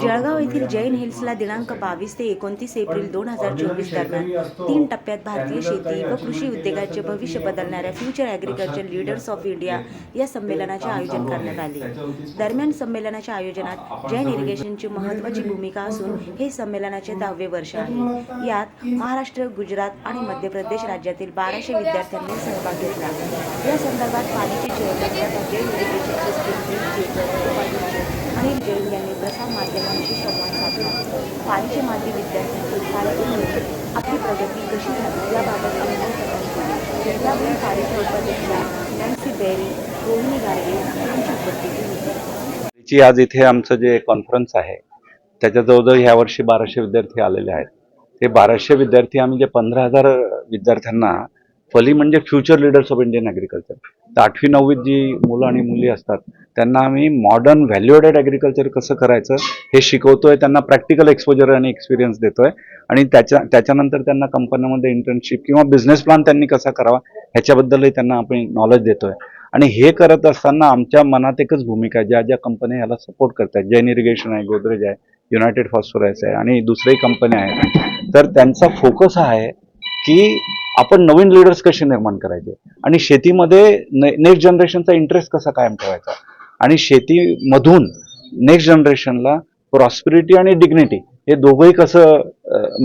जळगाव येथील जैन हिल्सला दिनांक बावीस ते एकोणतीस एप्रिल दोन हजार चोवीस दरम्यान तीन टप्प्यात भारतीय शेती व कृषी उद्योगाचे भविष्य बदलणाऱ्या future agriculture leaders of India या संमेलनाचे आयोजन करण्यात आले. दरम्यान संमेलनाच्या आयोजनात जैन इरिगेशनची महत्त्वाची भूमिका असून हे संमेलनाचे दहावे वर्ष आहे. यात महाराष्ट्र गुजरात आणि मध्य प्रदेश राज्यातील बाराशे विद्यार्थ्यांनी सहभाग घेतला. या संदर्भात पालिकेचे जैन इरिगेशन स्टेट अनिल जैन यांनी प्रसार माध्यमांशी संवाद साधला. पालिके माजी विद्यार्थ्यांची शाळेतून आपली प्रगती कशी झाली याबाबत अनुभव प्रदान केले. यावेळी कार्यक्रमाध्यक्षा नॅन्सी बेरी रोहिणी गाडगे यांची उपस्थिती होती. आज इथे आमचं जे कॉन्फरन्स आहे त्याच्या जवळजवळ ह्या वर्षी बाराशे विद्यार्थी आलेले आहेत. ते बाराशे विद्यार्थी आम्ही जे पंधरा हजार विद्यार्थ्यांना फली म्हणजे future leaders of Indian agriculture तर आठवी नववीत जी मुलं आणि मुली असतात त्यांना आम्ही मॉडर्न व्हॅल्युएडेड ॲग्रिकल्चर कसं करायचं हे शिकवतोय त्यांना प्रॅक्टिकल एक्सपोजर आणि एक्सपिरियन्स देतोय आणि त्याच्या त्याच्यानंतर त्यांना कंपन्यांमध्ये इंटर्नशिप किंवा बिझनेस प्लॅन त्यांनी कसा करावा ह्याच्याबद्दलही त्यांना आपण नॉलेज देतोय. आणि हे करत असताना आमच्या मनात एकच भूमिका आहे ज्या ज्या कंपन्या याला सपोर्ट करतात जैन इरिगेशन आहे गोदरेज आहे युनायटेड फॉस्फोरस आहे आणि दुसरेही कंपन्या आहेत. तर त्यांचा फोकस हा आहे की आपण नवीन लीडर्स कसे निर्माण करायचे? आणि शेतीमध्ये नेक्स्ट जनरेशनचा इंटरेस्ट कसा कायम ठेवायचा? आणि शेतीमधून नेक्स्ट जनरेशनला प्रॉस्पिरिटी आणि डिग्निटी हे दोघंही कसं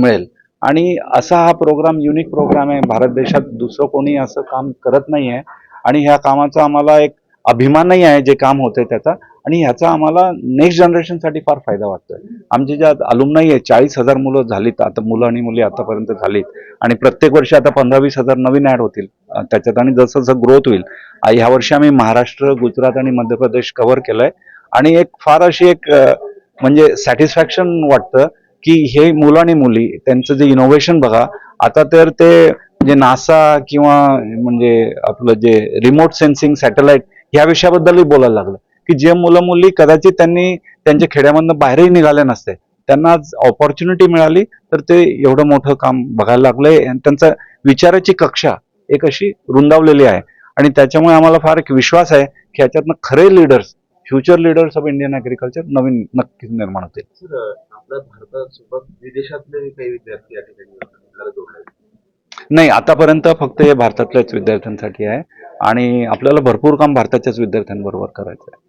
मिळेल? आणि असा हा प्रोग्राम युनिक प्रोग्राम आहे. भारत देशात दुसरं कोणी असं काम करत नाही आहे आणि ह्या कामाचा आम्हाला एक अभिमानही आहे जे काम होतंय त्याचा. आणि ह्याचा आम्हाला नेक्स्ट जनरेशनसाठी फार फायदा वाटतोय. आमचे ज्या अलुमनाई आहे चाळीस हजार मुलं झालीत आता मुलं आणि मुली आतापर्यंत झालीत. आणि प्रत्येक वर्षी आता पंधरा वीस हजार नवीन ॲड होतील. त्याच्यात आणि जसं जसं ग्रोथ होईल ह्या वर्षी आम्ही महाराष्ट्र गुजरात आणि मध्य प्रदेश कव्हर केलंय. आणि एक फार अशी एक म्हणजे सॅटिस्फॅक्शन वाटतं की हे मुलं आणि मुली त्यांचं जे इनोव्हेशन बघा आता तर ते जे नासा किंवा म्हणजे आपलं जे रिमोट सेन्सिंग सॅटेलाइट ह्या विषयाबद्दलही बोलायला लागलं. की जे मुलं मुली कदाचित त्यांनी त्यांच्या खेड्यामधनं बाहेरही निघाले नसते. त्यांना आज ऑपॉर्च्युनिटी मिळाली तर ते एवढं मोठं काम बघायला लागलंय आणि त्यांचा विचाराची कक्षा एक अशी रुंदावलेली आहे. आणि त्याच्यामुळे आम्हाला फार एक विश्वास आहे की ह्याच्यातनं खरे leaders future leaders of Indian agriculture नवीन नक्कीच निर्माण होतील. सर आपल्या भारतासोबत विदेशातले काही विद्यार्थी या ठिकाणी नाही आतापर्यंत फक्त हे भारतातल्याच विद्यार्थ्यांसाठी आहे. आणि आपल्याला भरपूर काम भारताच्याच विद्यार्थ्यांबरोबर करायचं आहे.